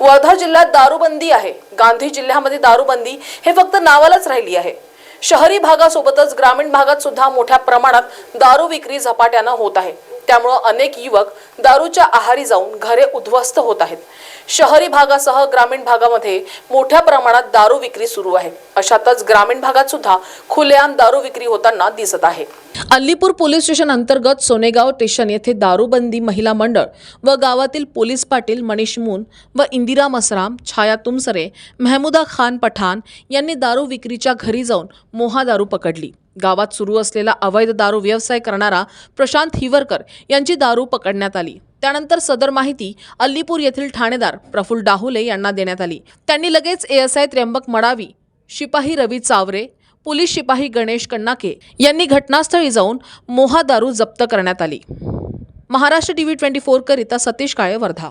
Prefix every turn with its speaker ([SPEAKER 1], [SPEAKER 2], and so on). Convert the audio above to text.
[SPEAKER 1] वर्धा जिल्ह्यात दारूबंदी आहे. गांधी जिल्ह्यामध्ये दारूबंदी हे फक्त नावालाच राहिली आहे. शहरी भागासोबतच ग्रामीण भागात सुद्धा मोठ्या प्रमाणात दारू विक्री झपाट्यानं होत आहे. त्यामुळं अनेक युवक दारूच्या आहारी जाऊन घरे उद्ध्वस्त होत आहेत. शहरी भागासह ग्रामीण भागामध्ये मोठ्या प्रमाणात दारू विक्री सुरू आहे. अशातच ग्रामीण भागात सुद्धा खुलेआम दारू विक्री होताना दिसत आहे. अल्लीपूर पोलीस स्टेशन अंतर्गत सोनेगाव स्टेशन येथे दारूबंदी महिला मंडळ व गावातील पोलीस पाटील मनीष मून व इंदिरा मसराम छाया तुमसरे मेहमुदा खान पठाण यांनी दारू विक्रीच्या घरी जाऊन मोहा दारू पकडली. गावात सुरू असलेला अवैध दारू व्यवसाय करणारा प्रशांत हिवरकर यांची दारू पकडण्यात आली. त्यानंतर सदर माहिती अल्लीपूर येथील ठाणेदार प्रफुल्ल डाहुले यांना देण्यात आली. त्यांनी लगेच एएसआय त्र्यंबक मडावी शिपाही रवी चावरे पोलीस शिपाही गणेश कन्नाके यांनी घटनास्थळी जाऊन मोहा दारू जप्त करण्यात आली. महाराष्ट्र टीव्ही ट्वेंटी फोर करिता सतीश काळे वर्धा